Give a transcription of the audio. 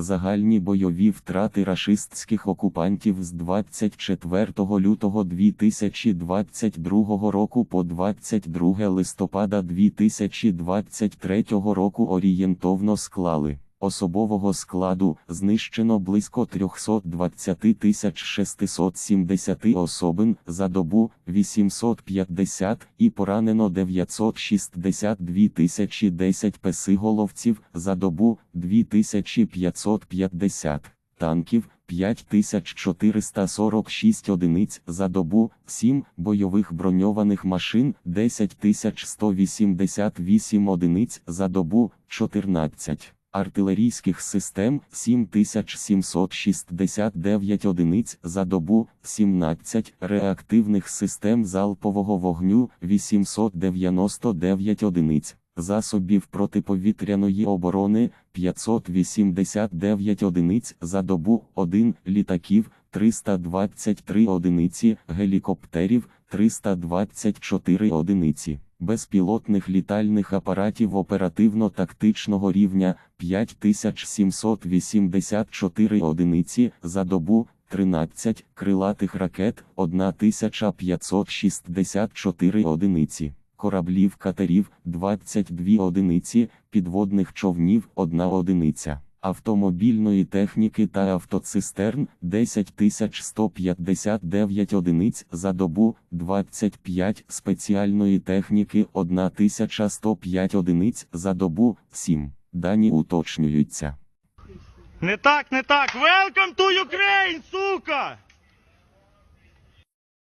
Загальні бойові втрати рашистських окупантів з 24 лютого 2022 року по 22 листопада 2023 року орієнтовно склали. Особового складу знищено близько 320 670 особин за добу 850 і поранено 962 1010 песиголовців за добу 2550 танків 5446 одиниць за добу, 7 бойових броньованих машин 10188 одиниць за добу, 14 артилерійських систем 7769 одиниць за добу, 17 реактивних систем залпового вогню 899 одиниць. Засобів протиповітряної оборони 589 одиниць за добу, 1 літаків 323 одиниці, гелікоптерів 324 одиниці, безпілотних літальних апаратів оперативно-тактичного рівня 5784 одиниці за добу, 13 крилатих ракет 1564 одиниці кораблів катерів 22 одиниці, підводних човнів 1 одиниця, автомобільної техніки та автоцистерн 10159 одиниць за добу, 25 спеціальної техніки 1105 одиниць за добу, 7. Дані уточнюються. Не так, не так. Welcome to Ukraine, сука!